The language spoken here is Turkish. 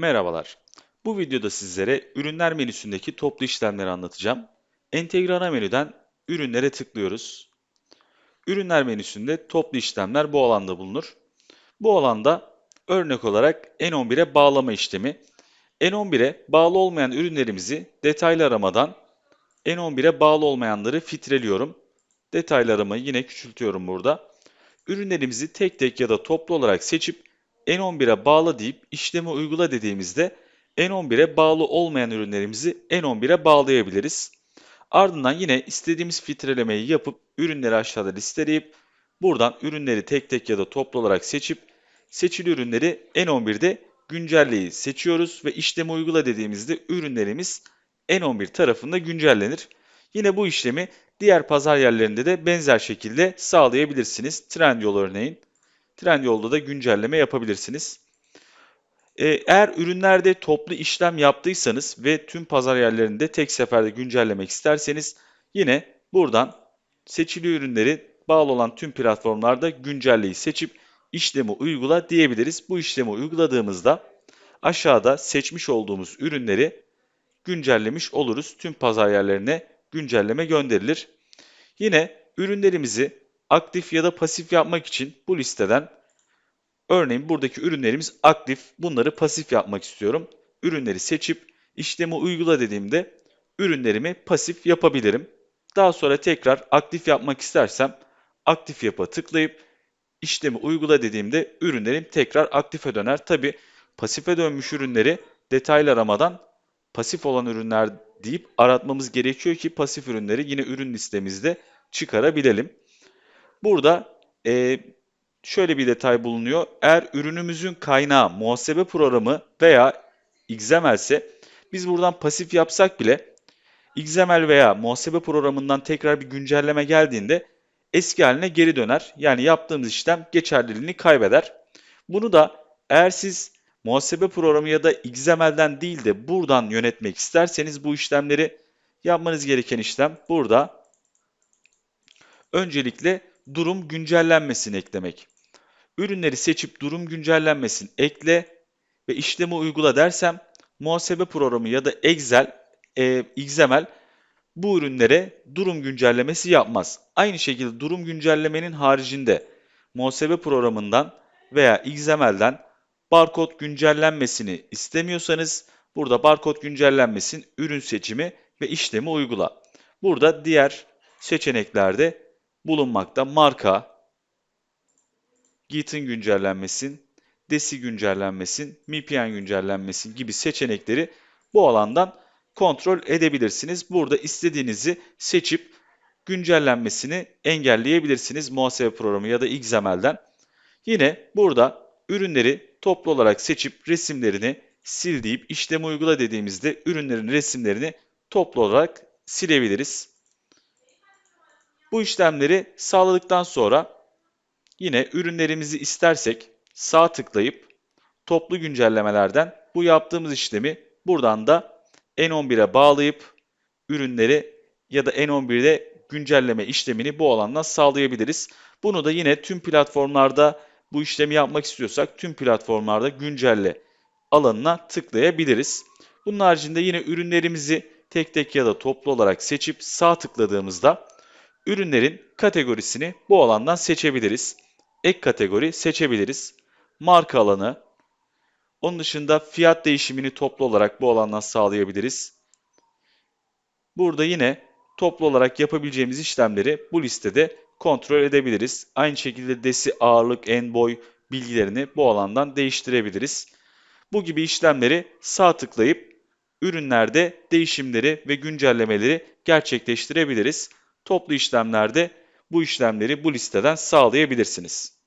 Merhabalar. Bu videoda sizlere ürünler menüsündeki toplu işlemleri anlatacağım. Entegre ana menüden ürünlere tıklıyoruz. Ürünler menüsünde toplu işlemler bu alanda bulunur. Bu alanda örnek olarak N11'e bağlama işlemi. N11'e bağlı olmayan ürünlerimizi detaylı aramadan N11'e bağlı olmayanları filtreliyorum. Detaylı aramayı yine küçültüyorum burada. Ürünlerimizi tek tek ya da toplu olarak seçip N11'e bağlı deyip işlemi uygula dediğimizde N11'e bağlı olmayan ürünlerimizi N11'e bağlayabiliriz. Ardından yine istediğimiz filtrelemeyi yapıp ürünleri aşağıda listeleyip buradan ürünleri tek tek ya da toplu olarak seçip seçili ürünleri N11'de güncelleyi seçiyoruz ve işlemi uygula dediğimizde ürünlerimiz N11 tarafında güncellenir. Yine bu işlemi diğer pazar yerlerinde de benzer şekilde sağlayabilirsiniz. Trendyol örneğin. Trendyol'da da güncelleme yapabilirsiniz. Ee, eğer ürünlerde toplu işlem yaptıysanız ve tüm pazar yerlerinde tek seferde güncellemek isterseniz yine buradan seçili ürünleri bağlı olan tüm platformlarda güncelleyi seçip işlemi uygula diyebiliriz. Bu işlemi uyguladığımızda aşağıda seçmiş olduğumuz ürünleri güncellemiş oluruz. Tüm pazar yerlerine güncelleme gönderilir. Yine ürünlerimizi aktif ya da pasif yapmak için bu listeden örneğin buradaki ürünlerimiz aktif, bunları pasif yapmak istiyorum. Ürünleri seçip işlemi uygula dediğimde ürünlerimi pasif yapabilirim. Daha sonra tekrar aktif yapmak istersem aktif yapa tıklayıp işlemi uygula dediğimde ürünlerim tekrar aktife döner. Tabi pasife dönmüş ürünleri detaylı aramadan pasif olan ürünler deyip aratmamız gerekiyor ki pasif ürünleri yine ürün listemizde çıkarabilelim. Burada e, şöyle bir detay bulunuyor. Eğer ürünümüzün kaynağı muhasebe programı veya XML ise biz buradan pasif yapsak bile XML veya muhasebe programından tekrar bir güncelleme geldiğinde eski haline geri döner. Yani yaptığımız işlem geçerliliğini kaybeder. Bunu da eğer siz muhasebe programı ya da XML'den değil de buradan yönetmek isterseniz bu işlemleri yapmanız gereken işlem burada. Öncelikle durum güncellenmesini eklemek. Ürünleri seçip durum güncellenmesini ekle ve işlemi uygula dersem muhasebe programı ya da Excel, e, XML bu ürünlere durum güncellemesi yapmaz. Aynı şekilde durum güncellemenin haricinde muhasebe programından veya XML'den barkod güncellenmesini istemiyorsanız burada barkod güncellenmesin, ürün seçimi ve işlemi uygula. Burada diğer seçeneklerde bulunmakta. Marka, Git'in güncellenmesin, DESI güncellenmesin, MPN güncellenmesin gibi seçenekleri bu alandan kontrol edebilirsiniz. Burada istediğinizi seçip güncellenmesini engelleyebilirsiniz muhasebe programı ya da XML'den. Yine burada ürünleri toplu olarak seçip resimlerini sil deyip işlemi uygula dediğimizde ürünlerin resimlerini toplu olarak silebiliriz. Bu işlemleri sağladıktan sonra yine ürünlerimizi istersek sağ tıklayıp toplu güncellemelerden bu yaptığımız işlemi buradan da N11'e bağlayıp ürünleri ya da N11'de güncelleme işlemini bu alandan sağlayabiliriz. Bunu da yine tüm platformlarda bu işlemi yapmak istiyorsak tüm platformlarda güncelle alanına tıklayabiliriz. Bunun haricinde yine ürünlerimizi tek tek ya da toplu olarak seçip sağ tıkladığımızda ürünlerin kategorisini bu alandan seçebiliriz. Ek kategori seçebiliriz. Marka alanı. Onun dışında fiyat değişimini toplu olarak bu alandan sağlayabiliriz. Burada yine toplu olarak yapabileceğimiz işlemleri bu listede kontrol edebiliriz. Aynı şekilde desi, ağırlık, en boy bilgilerini bu alandan değiştirebiliriz. Bu gibi işlemleri sağ tıklayıp ürünlerde değişimleri ve güncellemeleri gerçekleştirebiliriz. Toplu işlemlerde bu işlemleri bu listeden sağlayabilirsiniz.